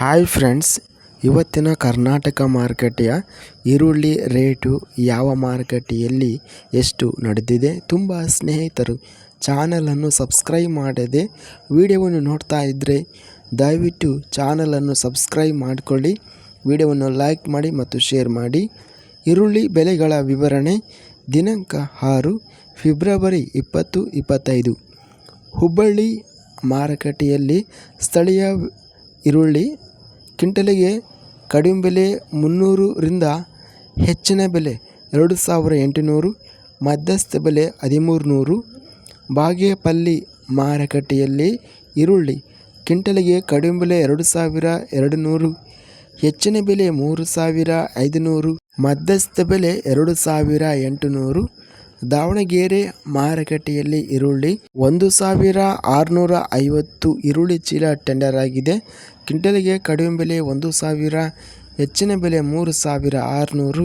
Hi friends, ಇವತ್ತಿನ ಕರ್ನಾಟಕ ಮಾರುಕಟ್ಟೆಯ ಈರುಳ್ಳಿ ರೇಟು ಯಾವ ಮಾರುಕಟ್ಟೆಯಲ್ಲಿ ಎಷ್ಟು ನಡೆದಿದೆ ತುಂಬ ಸ್ನೇಹಿತರು ಚಾನಲನ್ನು ಸಬ್ಸ್ಕ್ರೈಬ್ ಮಾಡದೆ ವಿಡಿಯೋವನ್ನು ನೋಡ್ತಾ ಇದ್ದರೆ ದಯವಿಟ್ಟು ಚಾನಲನ್ನು ಸಬ್ಸ್ಕ್ರೈಬ್ ಮಾಡಿಕೊಳ್ಳಿ, ವಿಡಿಯೋವನ್ನು ಲೈಕ್ ಮಾಡಿ ಮತ್ತು ಶೇರ್ ಮಾಡಿ. ಈರುಳ್ಳಿ ಬೆಲೆಗಳ ವಿವರಣೆ ದಿನಾಂಕ ಆರು ಫೆಬ್ರವರಿ ಇಪ್ಪತ್ತು ಇಪ್ಪತ್ತೈದು. ಹುಬ್ಬಳ್ಳಿ ಮಾರುಕಟ್ಟೆಯಲ್ಲಿ ಸ್ಥಳೀಯ ಈರುಳ್ಳಿ ಕ್ವಿಂಟಲಿಗೆ ಕಡಿಮೆ ಬೆಲೆ ಮುನ್ನೂರರಿಂದ ಹೆಚ್ಚಿನ ಬೆಲೆ ಎರಡು ಸಾವಿರ ಎಂಟುನೂರು, ಮಧ್ಯಸ್ಥ ಬೆಲೆ ಹದಿಮೂರು ನೂರು ಬಾಗೇಪಲ್ಲಿ ಮಾರುಕಟ್ಟೆಯಲ್ಲಿ ಈರುಳ್ಳಿ ಕ್ವಿಂಟಲಿಗೆ ಕಡಿಮೆ ಬೆಲೆ ಎರಡು ಸಾವಿರ ಎರಡು ನೂರು ಹೆಚ್ಚಿನ ಬೆಲೆ ಮೂರು ಸಾವಿರ ಐದುನೂರು, ಮಧ್ಯಸ್ಥ ಬೆಲೆ ಎರಡು ಸಾವಿರ ಎಂಟುನೂರು. ದಾವಣಗೆರೆ ಮಾರುಕಟ್ಟೆಯಲ್ಲಿ ಈರುಳ್ಳಿ ಒಂದು ಸಾವಿರ ಆರುನೂರ ಐವತ್ತು ಈರುಳ್ಳಿ ಚೀಲ ಟೆಂಡರ್ ಆಗಿದೆ. ಕ್ವಿಂಟಲಿಗೆ ಕಡಿಮೆ ಬೆಲೆ ಒಂದು ಸಾವಿರ, ಹೆಚ್ಚಿನ ಬೆಲೆ ಮೂರು ಸಾವಿರ ಆರುನೂರು,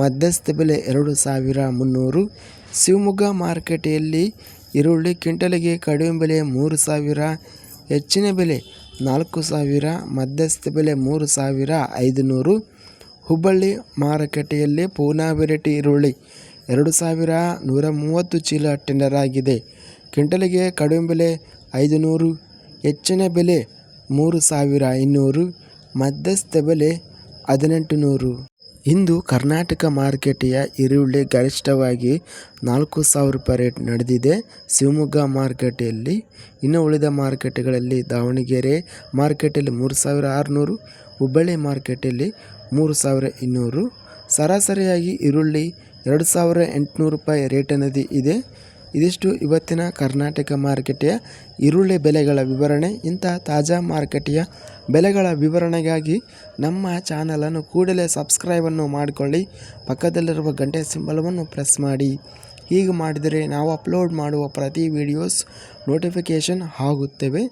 ಮಧ್ಯಸ್ಥ ಬೆಲೆ ಎರಡು ಸಾವಿರ ಮುನ್ನೂರು. ಶಿವಮೊಗ್ಗ ಮಾರುಕಟ್ಟೆಯಲ್ಲಿ ಈರುಳ್ಳಿ ಕ್ವಿಂಟಲಿಗೆ ಕಡಿಮೆ ಬೆಲೆ ಮೂರು ಸಾವಿರ, ಹೆಚ್ಚಿನ ಬೆಲೆ ನಾಲ್ಕು ಸಾವಿರ, ಮಧ್ಯಸ್ಥ ಬೆಲೆ ಮೂರು ಸಾವಿರ ಐದುನೂರು. ಹುಬ್ಬಳ್ಳಿ ಮಾರುಕಟ್ಟೆಯಲ್ಲಿ ಪೂನಾ ವೆರೈಟಿ ಈರುಳ್ಳಿ ಎರಡು ಸಾವಿರ ನೂರ ಮೂವತ್ತು ಚೀಲ ಟೆಂಡರ್ ಆಗಿದೆ. ಕ್ವಿಂಟಲಿಗೆ ಕಡಿಮೆ ಬೆಲೆ ಐದು ನೂರು ಹೆಚ್ಚಿನ ಬೆಲೆ ಮೂರು ಸಾವಿರ ಇನ್ನೂರು, ಮಧ್ಯಸ್ಥ ಬೆಲೆ ಹದಿನೆಂಟು ನೂರು ಇಂದು ಕರ್ನಾಟಕ ಮಾರುಕಟ್ಟೆಯ ಈರುಳ್ಳಿ ಗರಿಷ್ಠವಾಗಿ ನಾಲ್ಕು ಸಾವಿರ ರೂಪಾಯಿ ರೇಟ್ ನಡೆದಿದೆ. ಶಿವಮೊಗ್ಗ ಮಾರುಕಟ್ಟೆಯಲ್ಲಿ ಇನ್ನು ಉಳಿದ ಮಾರುಕಟ್ಟೆಗಳಲ್ಲಿ ದಾವಣಗೆರೆ ಮಾರುಕಟ್ಟೆಯಲ್ಲಿ ಮೂರು ಸಾವಿರ ಆರುನೂರು, ಹುಬ್ಬಳ್ಳಿ ಮಾರುಕಟ್ಟೆಯಲ್ಲಿ ಮೂರು ಸಾವಿರ ಇನ್ನೂರು. ಸರಾಸರಿಯಾಗಿ ಈರುಳ್ಳಿ ಎರಡು ಸಾವಿರ ಎಂಟುನೂರು ರೂಪಾಯಿ ರೇಟಿನದಿ ಇದೆ. ಇದಿಷ್ಟು ಇವತ್ತಿನ ಕರ್ನಾಟಕ ಮಾರುಕಟ್ಟೆಯ ಈರುಳ್ಳಿ ಬೆಲೆಗಳ ವಿವರಣೆ. ಇಂಥ ತಾಜಾ ಮಾರುಕಟ್ಟೆಯ ಬೆಲೆಗಳ ವಿವರಣೆಗಾಗಿ ನಮ್ಮ ಚಾನಲನ್ನು ಕೂಡಲೇ ಸಬ್ಸ್ಕ್ರೈಬನ್ನು ಮಾಡಿಕೊಳ್ಳಿ. ಪಕ್ಕದಲ್ಲಿರುವ ಗಂಟೆ ಸಿಂಬಲವನ್ನು ಪ್ರೆಸ್ ಮಾಡಿ. ಹೀಗೆ ಮಾಡಿದರೆ ನಾವು ಅಪ್ಲೋಡ್ ಮಾಡುವ ಪ್ರತಿ ವಿಡಿಯೋಸ್ ನೋಟಿಫಿಕೇಷನ್ ಆಗುತ್ತೇವೆ.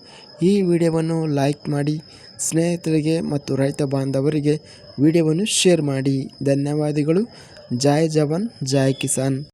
ಈ ವಿಡಿಯೋವನ್ನು ಲೈಕ್ ಮಾಡಿ. ಸ್ನೇಹಿತರಿಗೆ ಮತ್ತು ರೈತ ಬಾಂಧವರಿಗೆ ವಿಡಿಯೋವನ್ನು ಶೇರ್ ಮಾಡಿ. ಧನ್ಯವಾದಗಳು. जय जवान जय किसान।